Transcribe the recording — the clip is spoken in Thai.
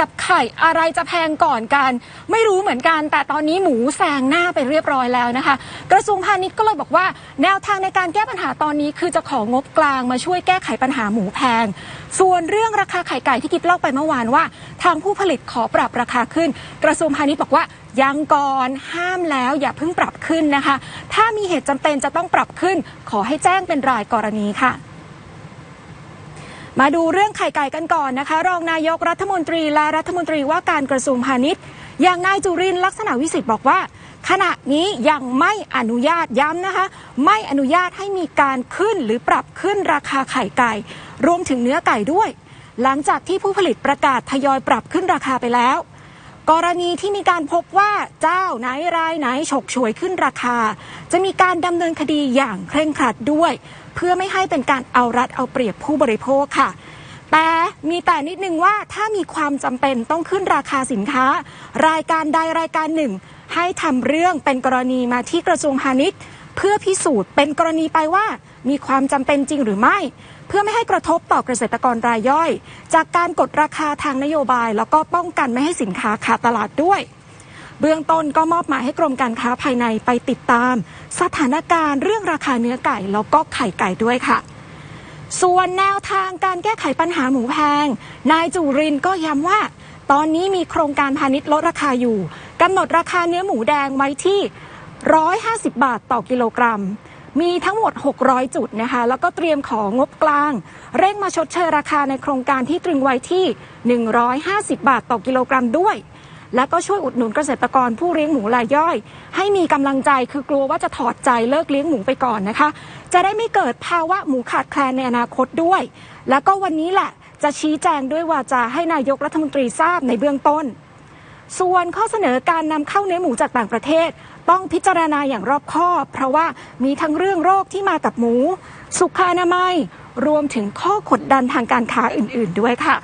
กับไข่อะไรจะแพงก่อนกัน ไม่รู้เหมือนกัน แต่ตอนนี้หมูแซงหน้าไปเรียบร้อยแล้วนะคะ กระทรวงพาณิชย์ก็เลยบอกว่า แนวทางในการแก้ปัญหาตอนนี้คือจะของงบกลางมาช่วยแก้ไขปัญหาหมูแพง ส่วนเรื่องราคาไข่ไก่ที่กิฟเล่าไปเมื่อวานว่า ทางผู้ผลิตขอปรับราคาขึ้น กระทรวงพาณิชย์บอกว่ายังก่อนห้ามแล้วอย่าเพิ่งปรับขึ้นนะคะ ถ้ามีเหตุจำเป็นจะต้องปรับขึ้น ขอให้แจ้งเป็นรายกรณีค่ะ มาดูเรื่องไข่ไก่กันก่อนนะคะ รองนายกรัฐมนตรีและรัฐมนตรีว่าการกระทรวงพาณิชย์ อย่างนายจุรินทร์ลักษณะวิสิทธิ์บอกว่า ขณะนี้ยังไม่อนุญาตย้ำนะคะ ไม่อนุญาตให้มีการขึ้นหรือปรับขึ้นราคาไข่ไก่ รวมถึงเนื้อไก่ด้วย หลังจากที่ผู้ผลิตประกาศทยอยปรับขึ้นราคาไปแล้ว กรณีที่มีการพบว่าเจ้าไหนรายไหนฉกฉวยขึ้นราคา จะมีการดำเนินคดีอย่างเคร่งครัดด้วย เพื่อไม่ให้เป็นการเอารัดเอาเปรียบผู้บริโภคค่ะ แต่มีแต่นิดนึงว่าถ้ามีความจำเป็นต้องขึ้นราคาสินค้า รายการใดรายการหนึ่ง ให้ทำเรื่องเป็นกรณีมาที่กระทรวงพาณิชย์ เพื่อพิสูจน์เป็นกรณีไปว่ามีความจำเป็นจริงหรือไม่เพื่อไม่ให้กระทบต่อเกษตรกรรายย่อย จากการกดราคาทางนโยบาย แล้วก็ป้องกันไม่ให้สินค้าขาดตลาดด้วย เบื้องต้นก็มอบหมายให้กรมการค้าภายในไปติดตาม สถานการณ์เรื่องราคาเนื้อไก่ แล้วก็ไข่ไก่ด้วยค่ะ ส่วนแนวทางการแก้ไขปัญหาหมูแพง นายจุรินก็ย้ำว่า ตอนนี้มีโครงการพาณิชย์ลดราคาอยู่กำหนดราคาเนื้อหมูแดงไว้ที่ 150 บาทต่อกิโลกรัมมีทั้งหมด 600 จุดนะคะ แล้วก็เตรียมของงบกลาง เร่งมาชดเชยราคาในโครงการที่ตรึงไว้ที่ 150 บาทต่อกิโลกรัมด้วย แล้วก็ช่วยอุดหนุนเกษตรกรผู้เลี้ยงหมูรายย่อย ให้มีกำลังใจคือกลัวว่าจะถอดใจเลิกเลี้ยงหมูไปก่อนนะคะ จะได้ไม่เกิดภาวะหมูขาดแคลนในอนาคตด้วย แล้วก็วันนี้แหละจะชี้แจงด้วยวาจาให้นายกรัฐมนตรีทราบในเบื้องต้น ส่วนข้อเสนอการนำเข้าเนื้อหมูจากต่างประเทศ ต้องพิจารณาอย่างรอบคอบ เพราะว่ามีทั้งเรื่องโรคที่มากับหมู สุขอนามัย รวมถึงข้อกดดันทางการค้าอื่น ๆ ด้วยค่ะ